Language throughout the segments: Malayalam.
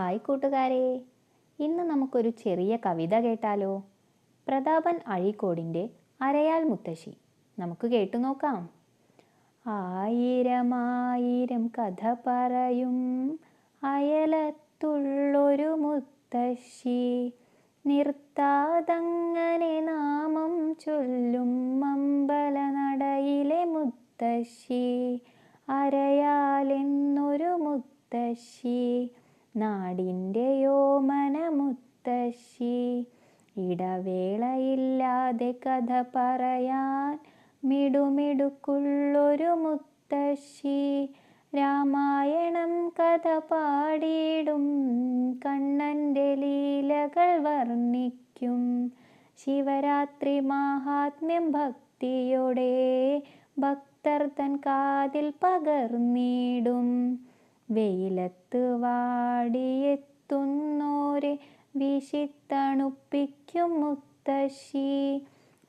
ഹായ് കൂട്ടുകാരെ. ഇന്ന് നമുക്കൊരു ചെറിയ കവിത കേട്ടാലോ? പ്രതാപൻ അഴീക്കോടിന്റെ അരയാൽ മുത്തശ്ശി. നമുക്ക് കേട്ടു നോക്കാം. ആയിരമായിരം കഥ പറയും. അയലത്തുള്ളൊരു മുത്തശ്ശി. നിർത്താതങ്ങനെ നാമം ചൊല്ലും അമ്പലനടയിലെ മുത്തശ്ശി. അരയാലെന്നൊരു മുത്തശ്ശി. നാടിന്റെ മനമുത്തശ്ശി? ഇടവേളയില്ലാതെ കഥ പറയാൻ മിടുമിടുക്കുള്ളൊരു മുത്തശ്ശി. രാമായണം കഥ പാടിയിടും കണ്ണന്റെ ലീലകൾ വർണിക്കും. ശിവരാത്രി മാഹാത്മ്യം ഭക്തിയോടെ ഭക്തർ തൻ കാതിൽ പകർന്നിടും. വെയിലത്ത് വാടിയെത്തുന്നോരെ വിശിത്തണുപ്പിക്കും മുത്തശ്ശി.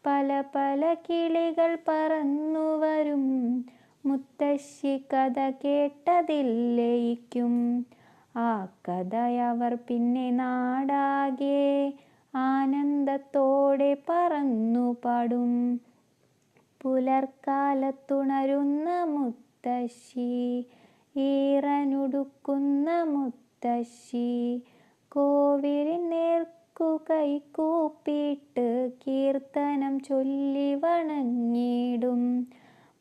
പല പല കിളികൾ പറന്നു വരും. മുത്തശ്ശി കഥ കേട്ടതില്ലയിക്കും. ആ കഥയവർ പിന്നെ നാടാകെ ആനന്ദത്തോടെ പറന്നു പാടും. പുലർക്കാലത്തുണരുന്ന മുത്തശ്ശി ഈറനുടുക്കുന്ന മുത്തശ്ശി കോവിലിൻ നേർക്കു കൈകൂപ്പിയിട്ട് കീർത്തനം ചൊല്ലി വണങ്ങിടും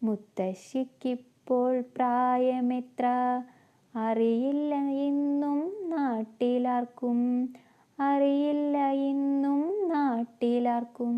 മുത്തശ്ശിക്കിപ്പോൾ പ്രായമെത്ര? അറിയില്ല ഇന്നും നാട്ടിലാർക്കും. അറിയില്ല ഇന്നും നാട്ടിലാർക്കും.